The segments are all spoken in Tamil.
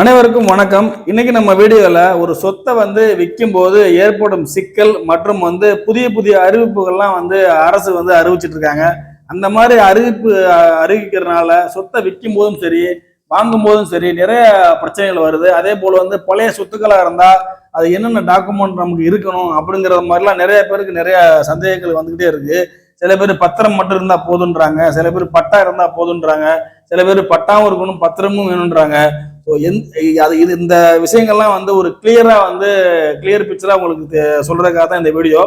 அனைவருக்கும் வணக்கம். இன்னைக்கு நம்ம வீடியோல ஒரு சொத்தை வந்து விற்கும் போது ஏற்படும் சிக்கல் மற்றும் வந்து புதிய புதிய அறிவிப்புகள்லாம் வந்து அரசு வந்து அறிவிச்சிட்டு இருக்காங்க அந்த மாதிரி அறிவிப்பு அறிவிக்கிறதுனால சொத்தை விற்கும் போதும் சரி வாங்கும் போதும் சரி நிறைய பிரச்சனைகள் வருது. அதே போல வந்து பழைய சொத்துக்களா இருந்தா அது என்னென்ன டாக்குமெண்ட் நமக்கு இருக்கணும் அப்படிங்கிற மாதிரிலாம் நிறைய பேருக்கு நிறைய சந்தேகங்கள் வந்துகிட்டே இருக்கு. சில பேர் பத்திரம் மட்டும் இருந்தா போதுன்றாங்க. சில பேர் பட்டா இருந்தா போதுன்றாங்க. சில பேர் பட்டாவும் இருக்கணும் பத்திரமும் வேணுன்றாங்க. ஸோ எந் அது இது இந்த விஷயங்கள்லாம் வந்து ஒரு கிளியரா வந்து கிளியர் பிக்சரா உங்களுக்கு தெ- சொல்றதுக்காக தான் இந்த வீடியோ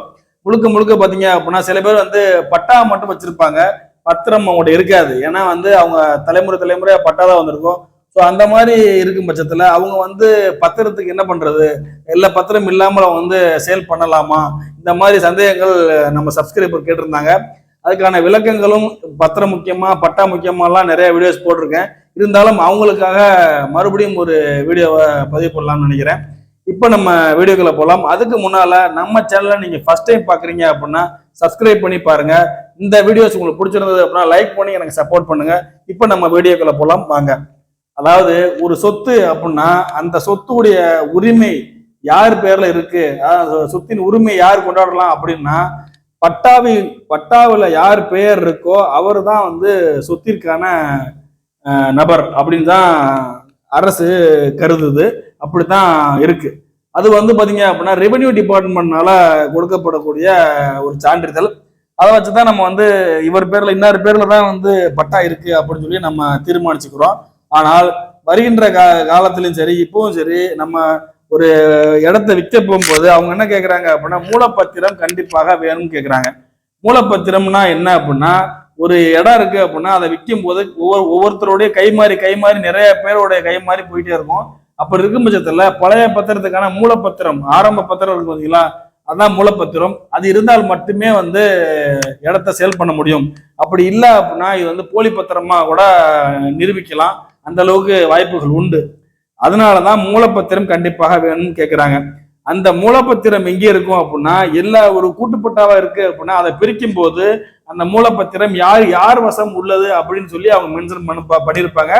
முழுக்க முழுக்க பாத்தீங்க அப்படின்னா சில பேர் வந்து பட்டா மட்டும் வச்சிருப்பாங்க. பத்திரம் அவங்கள்ட்ட இருக்காது. ஏன்னா வந்து அவங்க தலைமுறை தலைமுறை பட்டா தான் வந்திருக்கும். ஸோ அந்த மாதிரி இருக்கும் பட்சத்தில் அவங்க வந்து பத்திரத்துக்கு என்ன பண்ணுறது எல்லா பத்திரம் இல்லாமல் அவங்க வந்து சேல் பண்ணலாமா? இந்த மாதிரி சந்தேகங்கள் நம்ம சப்ஸ்கிரைபர் கேட்டிருந்தாங்க. அதுக்கான விளக்கங்களும் பத்திரம் முக்கியமா பட்டா முக்கியமாலாம் நிறைய வீடியோஸ் போட்டிருக்கேன். இருந்தாலும் அவங்களுக்காக மறுபடியும் ஒரு வீடியோவை பதிவு பண்ணலாம்னு நினைக்கிறேன். இப்போ நம்ம வீடியோக்களை போகலாம் அதுக்கு முன்னால நம்ம சேனலை நீங்க ஃபர்ஸ்ட் டைம் பாக்குறீங்க அப்படின்னா சப்ஸ்கிரைப் பண்ணி பாருங்க. இந்த வீடியோஸ் உங்களுக்கு பிடிச்சிருந்தது அப்படின்னா லைக் பண்ணி எனக்கு சப்போர்ட் பண்ணுங்க. இப்போ நம்ம வீடியோக்களை போகலாம் வாங்க. அதாவது ஒரு சொத்து அப்படின்னா அந்த சொத்துடைய உரிமை யார் பேர்ல இருக்கு? சொத்தின் உரிமை யார் கொண்டாடலாம் அப்படின்னா பட்டாவி பட்டாவில் யார் பெயர் இருக்கோ அவர் தான் வந்து சொத்திற்கான நபர் அப்படின்னு தான் அரசு கருதுது. அப்படி தான் இருக்கு. அது வந்து பார்த்தீங்க அப்படின்னா ரெவென்யூ டிபார்ட்மெண்ட்னால கொடுக்கப்படக்கூடிய ஒரு சான்றிதழ். அதை வச்சு தான் நம்ம வந்து இவர் பேரில் இன்னொரு பேரில் தான் வந்து பட்டா இருக்கு அப்படின்னு சொல்லி நம்ம தீர்மானிச்சுக்கிறோம். ஆனால் வருகின்ற கா காலத்திலும் சரி இப்பவும் சரி நம்ம ஒரு இடத்த விற்க போகும்போது அவங்க என்ன கேட்குறாங்க அப்படின்னா மூலப்பத்திரம் கண்டிப்பாக வேணும்னு கேட்குறாங்க மூலப்பத்திரம்னா என்ன அப்படின்னா ஒரு இடம் இருக்கு அப்படின்னா அதை விற்கும் போது ஒவ்வொரு ஒவ்வொருத்தருடைய கை மாறி கை மாறி நிறைய பேருடைய கை மாறி போயிட்டே இருக்கும். அப்படி இருக்கும் பட்சத்தில் பழைய பத்திரத்துக்கான மூலப்பத்திரம் ஆரம்ப பத்திரம் இருக்கு பார்த்தீங்களா அதான் மூலப்பத்திரம். அது இருந்தால் மட்டுமே வந்து இடத்த சேல் பண்ண முடியும். அப்படி இல்லை அப்படின்னா இது வந்து போலி பத்திரமா கூட நிரூபிக்கலாம். அந்த அளவுக்கு வாய்ப்புகள் உண்டு. அதனாலதான் மூலப்பத்திரம் கண்டிப்பாக வேணும்னு கேட்குறாங்க அந்த மூலப்பத்திரம் எங்கே இருக்கும் அப்படின்னா எல்லா ஒரு கூட்டுப்பட்டாவா இருக்கு அப்படின்னா அதை பிரிக்கும் போது அந்த மூலப்பத்திரம் யார் யார் வசம் உள்ளது அப்படின்னு சொல்லி அவங்க மென்ஷன் பண்ண பண்ணியிருப்பாங்க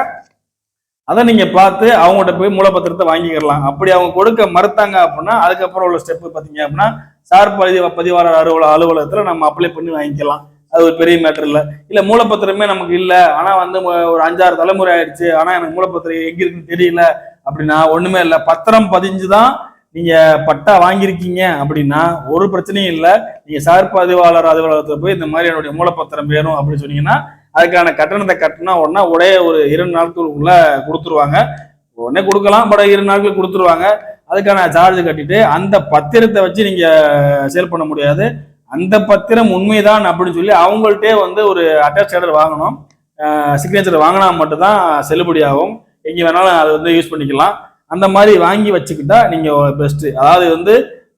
அதை நீங்க பார்த்து அவங்ககிட்ட போய் மூலப்பத்திரத்தை வாங்கிக்கிறலாம் அப்படி அவங்க கொடுக்க மறுத்தாங்க அப்படின்னா அதுக்கப்புறம் உள்ள ஸ்டெப் பார்த்தீங்க அப்படின்னா சார் பதிவு பதிவாளர் அலுவலக அலுவலகத்தில் நம்ம அப்ளை பண்ணி வாங்கிக்கலாம். அது ஒரு பெரிய மேட்டர் இல்லை. இல்லை மூலப்பத்திரமே நமக்கு இல்லை. ஆனால் வந்து ஒரு அஞ்சாறு தலைமுறை ஆயிடுச்சு. ஆனால் எனக்கு மூலப்பத்திரம் எங்கே இருக்குன்னு தெரியல அப்படின்னா ஒன்றுமே இல்லை. பத்திரம் பதிஞ்சு தான் நீங்கள் பட்டா வாங்கியிருக்கீங்க அப்படின்னா ஒரு பிரச்சனையும் இல்லை. நீங்கள் சார் பதிவாளர் அலுவலகத்தில் போய் இந்த மாதிரி என்னுடைய மூலப்பத்திரம் வேணும் அப்படின்னு சொன்னீங்கன்னா அதுக்கான கட்டணத்தை கட்டினா உடனே உடைய ஒரு இரண்டு நாட்களுக்குள்ள கொடுத்துருவாங்க. உடனே கொடுக்கலாம் பட் இரு நாட்கள் கொடுத்துருவாங்க. அதுக்கான சார்ஜ் கட்டிட்டு அந்த பத்திரத்தை வச்சு நீங்கள் சேல் பண்ண முடியாது. அந்த பத்திரம் உண்மைதான் அப்படின்னு சொல்லி அவங்கள்ட்டே வந்து ஒரு அட்டாச் ஆர்டர் வாங்கணும். சிக்னேச்சர் வாங்கினா மட்டும்தான் செல்லுபடி ஆகும். எங்கே வேணாலும் அதை வந்து யூஸ் பண்ணிக்கலாம். அந்த மாதிரி வாங்கி வச்சுக்கிட்டா நீங்கள் பெஸ்ட்டு அதாவது வந்து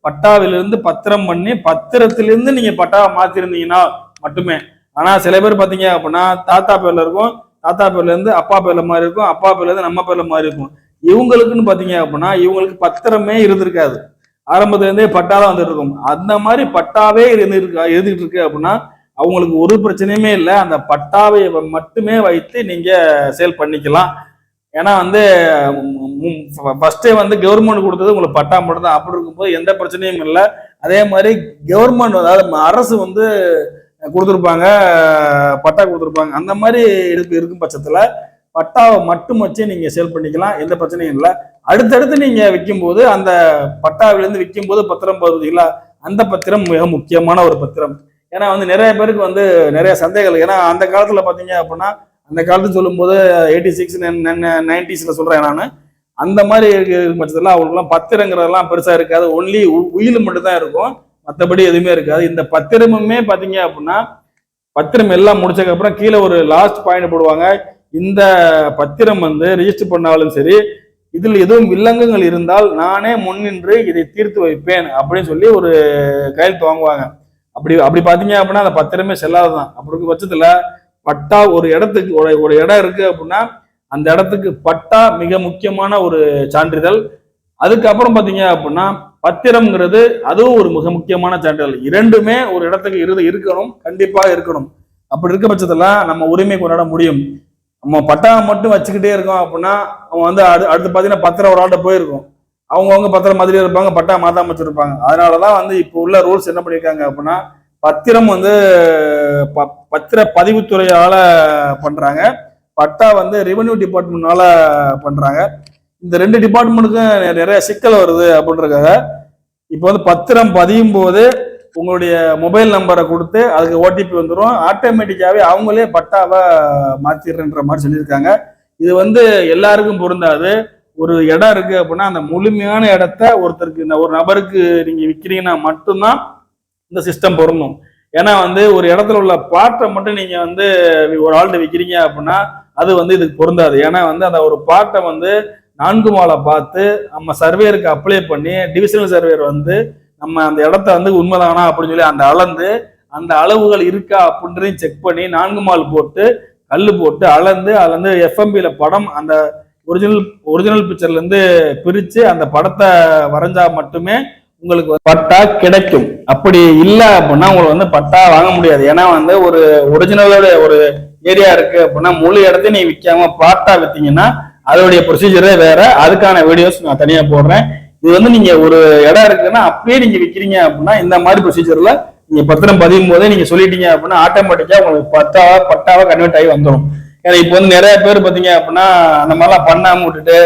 பட்டாவிலிருந்து பத்திரம் பண்ணி பத்திரத்திலிருந்து நீங்கள் பட்டாவை மாற்றிருந்தீங்கன்னா மட்டுமே. ஆனால் சில பேர் பார்த்தீங்க அப்படின்னா தாத்தா பேர்ல இருக்கும் தாத்தா பேர்லேருந்து அப்பா பேரில் மாதிரி இருக்கும் அப்பா பேர்லேருந்து நம்ம பேரில் மாதிரி இருக்கும். இவங்களுக்குன்னு பார்த்தீங்க அப்படின்னா இவங்களுக்கு பத்திரமே இருந்திருக்காது. ஆரம்பத்துலேருந்தே பட்டா தான் வந்துட்டு இருக்கும் அந்த மாதிரி பட்டாவே இருந்திருக்கா இருந்துட்டு இருக்கு அப்படின்னா அவங்களுக்கு ஒரு பிரச்சனையுமே இல்லை. அந்த பட்டாவை மட்டுமே வைத்து நீங்கள் சேல் பண்ணிக்கலாம். ஏன்னா வந்து ஃபர்ஸ்டே வந்து கவர்மெண்ட் கொடுத்தது உங்களுக்கு பட்டா மட்டும் தான் அப்படி இருக்கும்போது எந்த பிரச்சனையும் இல்லை. அதே மாதிரி கவர்மெண்ட் அதாவது அரசு வந்து கொடுத்துருப்பாங்க பட்டா கொடுத்துருப்பாங்க. அந்த மாதிரி இருக்கு இருக்கும் பட்சத்தில் பட்டாவை மட்டும் வச்சு நீங்க சேல் பண்ணிக்கலாம் எந்த பிரச்சனையும் இல்லை. அடுத்தடுத்து நீங்க விற்கும்போது அந்த பட்டாவிலிருந்து விற்கும்போது பத்திரம் போகுதுங்களா அந்த பத்திரம் மிக முக்கியமான ஒரு பத்திரம். ஏன்னா வந்து நிறைய பேருக்கு வந்து நிறைய சந்தேகங்கள் ஏன்னா அந்த காலத்துல பாத்தீங்க அப்படின்னா அந்த காலத்துல சொல்லும்போது எயிட்டி சிக்ஸ் நைன்டிஸ்ல சொல்றேன் நான். அந்த மாதிரி பட்சத்தில் அவங்களுக்குலாம் பத்திரங்கிறதெல்லாம் பெருசா இருக்காது. ஒன்லி உயில் மட்டும்தான் இருக்கும். மற்றபடி எதுவுமே இருக்காது. இந்த பத்திரமுமே பாத்தீங்க அப்படின்னா பத்திரம் எல்லாம் முடிச்சதுக்கு அப்புறம் கீழே ஒரு லாஸ்ட் பாயிண்ட் போடுவாங்க. இந்த பத்திரம் வந்து ரிஜிஸ்டர் பண்ணாலும் சரி இதில் எதுவும் வில்லங்கங்கள் இருந்தால் நானே முன்னின்று இதை தீர்த்து வைப்பேன் அப்படின்னு சொல்லி ஒரு கையெழுத்து வாங்குவாங்க. அப்படி அப்படி பார்த்தீங்க அப்படின்னா அந்த பத்திரமே செல்லாததான் அப்படி பட்சத்தில் பட்டா ஒரு இடத்துக்கு ஒரு ஒரு இடம் இருக்கு அப்படின்னா அந்த இடத்துக்கு பட்டா மிக முக்கியமான ஒரு சான்றிதழ். அதுக்கப்புறம் பார்த்தீங்க அப்படின்னா பத்திரம்ங்கிறது அதுவும் ஒரு மிக முக்கியமான சான்றிதழ். இரண்டுமே ஒரு இடத்துக்கு இருந்து இருக்கணும் கண்டிப்பாக இருக்கணும். அப்படி இருக்க பட்சத்தில் நம்ம உரிமை கொண்டாட முடியும். நம்ம பட்டா மட்டும் வச்சுக்கிட்டே இருக்கோம் அப்படின்னா அவன் வந்து அடு அடுத்து பார்த்தீங்கன்னா பத்திரம் ஒரு ஆள்கிட்ட போயிருக்கும். அவங்கவுங்க பத்திரம் மாதிரியே இருப்பாங்க பட்டா மாத்தாம வச்சிருப்பாங்க. அதனாலதான் வந்து இப்போ உள்ள ரூல்ஸ் என்ன பண்ணியிருக்காங்க அப்படின்னா பத்திரம் வந்து ப- பத்திர பதிவுத்துறையால் பண்ணுறாங்க பட்டா வந்து ரெவென்யூ டிபார்ட்மெண்ட்னால பண்ணுறாங்க இந்த ரெண்டு டிபார்ட்மெண்ட்டுக்கும் நிறைய சிக்கல் வருது அப்படின்றதுக்காக இப்போ வந்து பத்திரம் பதியும் போது உங்களுடைய மொபைல் நம்பரை கொடுத்து அதுக்கு ஓடிபி வந்துடும் ஆட்டோமேட்டிக்காவே அவங்களே பட்டாவை மாத்திடுறன்ற மாதிரி சொல்லியிருக்காங்க. இது வந்து எல்லாருக்கும் பொருந்தாது. ஒரு இடம் இருக்கு அப்படின்னா அந்த முழுமையான இடத்த ஒருத்தருக்கு இந்த ஒரு நபருக்கு நீங்க விற்கிறீங்கன்னா மட்டும்தான் இந்த சிஸ்டம் பொருந்தும். ஏன்னா வந்து ஒரு இடத்துல உள்ள பாட்டை மட்டும் நீங்க வந்து ஒரு ஆள்கிட்ட விற்கிறீங்க அப்படின்னா அது வந்து இதுக்கு பொருந்தாது. ஏன்னா வந்து அந்த ஒரு பாட்டை வந்து நான்கு மாலை பார்த்து நம்ம சர்வேருக்கு அப்ளை பண்ணி டிவிஷனல் சர்வேர் வந்து நம்ம அந்த இடத்த வந்து உண்மைதானா அப்படின்னு சொல்லி அந்த அளந்து அந்த அளவுகள் இருக்கா அப்படின்றதையும் செக் பண்ணி நான்கு மால் போட்டு கல் போட்டு அளந்து அதுல இருந்து எஃப்எம்பியில படம் அந்த ஒரிஜினல் ஒரிஜினல் பிக்சர்ல இருந்து பிரிச்சு அந்த படத்தை வரைஞ்சா மட்டுமே உங்களுக்கு பட்டா கிடைக்கும். அப்படி இல்லை அப்படின்னா உங்களுக்கு வந்து பட்டா வாங்க முடியாது. ஏன்னா வந்து ஒரு ஒரிஜினலோட ஒரு ஏரியா இருக்கு அப்படின்னா முழு இடத்தையும் நீ விற்காம பாட்டா வித்தீங்கன்னா அதோடைய ப்ரொசீஜரே வேற. அதுக்கான வீடியோஸ் நான் தனியா போடுறேன். இது வந்து நீங்க ஒரு இடம் இருக்குன்னா அப்பயே நீங்க விற்கிறீங்க அப்படின்னா இந்த மாதிரி ப்ரொசீஜர்ல நீங்க பத்திரம் பதியும் போதே நீங்க சொல்லிட்டீங்க அப்படின்னா ஆட்டோமேட்டிக்கா உங்களுக்கு பத்தாவா பட்டாவா கன்வெர்ட் ஆகி வந்துடும் ஏன்னா இப்போ வந்து நிறைய பேர் பாத்தீங்க அப்படின்னா அந்த மாதிரிலாம் பண்ணாம விட்டுட்டு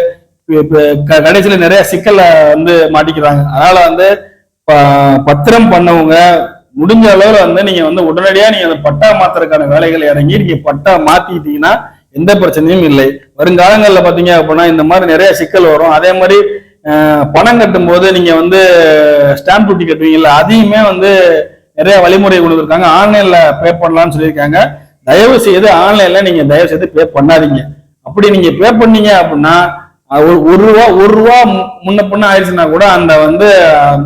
இப்போ க- கடைசியில நிறைய சிக்கல்ல வந்து மாட்டிக்கிறாங்க. அதனால வந்து ப- பத்திரம் பண்ணவங்க முடிஞ்ச அளவுல வந்து நீங்க வந்து உடனடியா நீங்க அந்த பட்டா மாத்துறதுக்கான வேலைகள் இறங்கி நீங்க பட்டா மாத்திக்கிட்டீங்கன்னா எந்த பிரச்சனையும் இல்லை. வருங்காலங்களில் பார்த்தீங்க அப்படின்னா இந்த மாதிரி நிறைய சிக்கல் வரும். அதே மாதிரி பணம் கட்டும் போது நீங்க வந்து ஸ்டாம்ப் டியூட்டி கட்டுவீங்கல்ல அதையுமே வந்து நிறைய வழிமுறை கொடுத்துருக்காங்க ஆன்லைன்ல பே பண்ணலாம்னு சொல்லியிருக்காங்க. தயவு செய்து ஆன்லைன்ல நீங்க தயவு செய்து பே பண்ணாதீங்க. அப்படி நீங்க பே பண்ணீங்க அப்படின்னா ஒரு ஒரு ரூபா ஒரு ரூபா மு- முன்ன பின்ன ஆயிடுச்சுன்னா கூட அந்த வந்து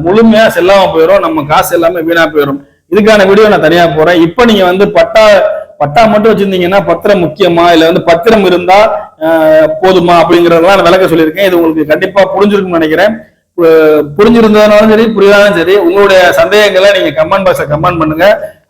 முழுமையா செல்லாம போயிடும் நம்ம காசு எல்லாமே வீணா போயிடும் இதுக்கான வீடியோ நான் தனியா போறேன். இப்போ நீங்க வந்து பட்டா பட்டா மட்டும் வச்சிருந்தீங்கன்னா பத்திரம் முக்கியமா? இல்ல வந்து பத்திரம் இருந்தா போதுமா? அப்படிங்கறதெல்லாம் நான் விளக்க சொல்லியிருக்கேன். இது உங்களுக்கு கண்டிப்பா புரிஞ்சிருக்கும்னு நினைக்கிறேன். புரிஞ்சிருந்ததுனாலும் சரி புரியாதாலும் சரி உங்களுடைய சந்தேகங்களை நீங்க கமெண்ட் பாக்ஸ்ல கமெண்ட் பண்ணுங்க.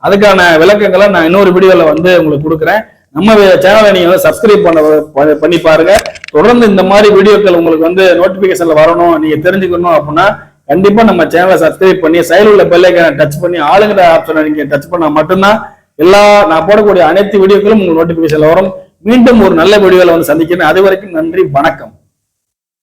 அதுக்கான விளக்கங்களை நான் இன்னொரு வீடியோல வந்து உங்களுக்கு கொடுக்குறேன். நம்ம சேனலை நீங்க வந்து சப்ஸ்கிரைப் பண்ண பண்ணி பாருங்க. தொடர்ந்து இந்த மாதிரி வீடியோக்கள் உங்களுக்கு வந்து நோட்டிபிகேஷன்ல வரணும் நீங்க தெரிஞ்சுக்கணும் அப்படின்னா கண்டிப்பா நம்ம சேனலை சப்ஸ்கிரைப் பண்ணி சைடில் உள்ள பெல்லைக்கான டச் பண்ணி ஆளுங்கிற ஆப்ஷனை நீங்க டச் பண்ணா மட்டும்தான் எல்லா நான் போடக்கூடிய அனைத்து வீடியோக்களும் உங்களுக்கு நோட்டிபிகேஷன்ல வரும். மீண்டும் ஒரு நல்ல வீடியோவில் வந்து சந்திக்கிறேன். அது வரைக்கும் நன்றி வணக்கம்.